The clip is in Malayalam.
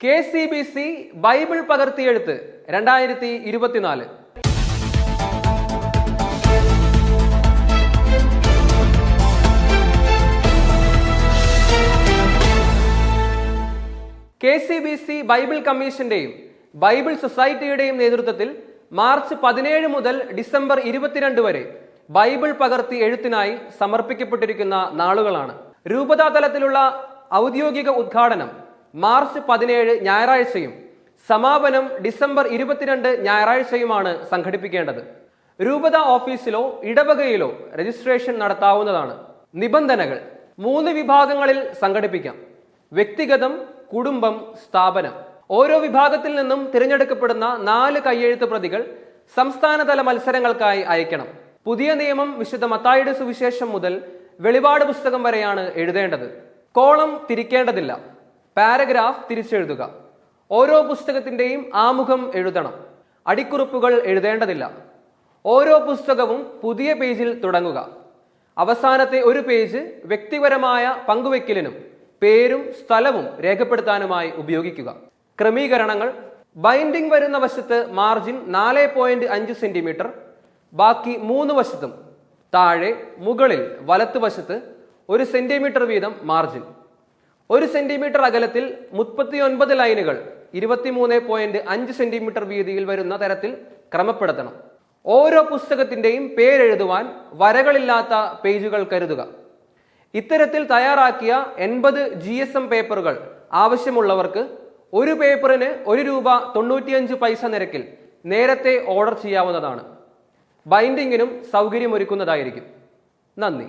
K C B C Bible പകർത്തിയെഴുത്ത് രണ്ടായിരത്തി ഇരുപത്തിനാല്. K C B C Bible കമ്മീഷന്റെയും Bible സൊസൈറ്റിയുടെയും നേതൃത്വത്തിൽ മാർച്ച് പതിനേഴ് മുതൽ ഡിസംബർ ഇരുപത്തിരണ്ട് വരെ ബൈബിൾ പകർത്തി എഴുത്തിനായി സമർപ്പിക്കപ്പെട്ടിരിക്കുന്ന നാളുകളാണ്. രൂപതാ തലത്തിലുള്ള ഔദ്യോഗിക ഉദ്ഘാടനം മാർച്ച് പതിനേഴ് ഞായറാഴ്ചയും സമാപനം ഡിസംബർ ഇരുപത്തിരണ്ട് ഞായറാഴ്ചയുമാണ് സംഘടിപ്പിക്കേണ്ടത്. രൂപത ഓഫീസിലോ ഇടവകയിലോ രജിസ്ട്രേഷൻ നടത്താവുന്നതാണ്. നിബന്ധനകൾ. മൂന്ന് വിഭാഗങ്ങളിൽ സംഘടിപ്പിക്കാം. വ്യക്തിഗതം കുടുംബം സ്ഥാപനം. ഓരോ വിഭാഗത്തിൽ നിന്നും തിരഞ്ഞെടുക്കപ്പെടുന്ന നാല് കയ്യെഴുത്ത് പ്രതികൾ സംസ്ഥാനതല മത്സരങ്ങൾക്കായി അയക്കണം. പുതിയ നിയമം വിശുദ്ധ മത്തായുടെ സുവിശേഷം മുതൽ വെളിപാട് പുസ്തകം വരെയാണ് എഴുതേണ്ടത്. കോളം തിരിക്കേണ്ടതില്ല. പാരഗ്രാഫ് തിരിച്ചെഴുതുക. ഓരോ പുസ്തകത്തിന്റെയും ആമുഖം എഴുതണം. അടിക്കുറിപ്പുകൾ എഴുതേണ്ടതില്ല. ഓരോ പുസ്തകവും പുതിയ പേജിൽ തുടങ്ങുക. അവസാനത്തെ ഒരു പേജ് വ്യക്തിപരമായ പങ്കുവെക്കലിനും പേരും സ്ഥലവും രേഖപ്പെടുത്താനുമായി ഉപയോഗിക്കുക. ക്രമീകരണങ്ങൾ. ബൈൻഡിംഗ് വരുന്ന വശത്ത് മാർജിൻ നാല് പോയിന്റ് അഞ്ച് സെന്റിമീറ്റർ ബാക്കി മൂന്ന് വശത്തും. താഴെ മുകളിൽ വലത്തുവശത്ത് ഒരു സെന്റിമീറ്റർ വീതം മാർജിൻ. ഒരു സെന്റിമീറ്റർ അകലത്തിൽ മുപ്പത്തിയൊൻപത് ലൈനുകൾ ഇരുപത്തിമൂന്ന് പോയിന്റ് അഞ്ച് സെന്റിമീറ്റർ വീതിയിൽ വരുന്ന തരത്തിൽ ക്രമപ്പെടുത്തണം. ഓരോ പുസ്തകത്തിന്റെയും പേരെഴുതുവാൻ വരകളില്ലാത്ത പേജുകൾ കരുതുക. ഇത്തരത്തിൽ തയ്യാറാക്കിയ എൺപത് ജി എസ് എം പേപ്പറുകൾ ആവശ്യമുള്ളവർക്ക് ഒരു പേപ്പറിന് ഒരു രൂപ തൊണ്ണൂറ്റിയഞ്ച് പൈസ നിരക്കിൽ നേരത്തെ ഓർഡർ ചെയ്യാവുന്നതാണ്. ബൈൻഡിങ്ങിനും സൗകര്യമൊരുക്കുന്നതായിരിക്കും. നന്ദി.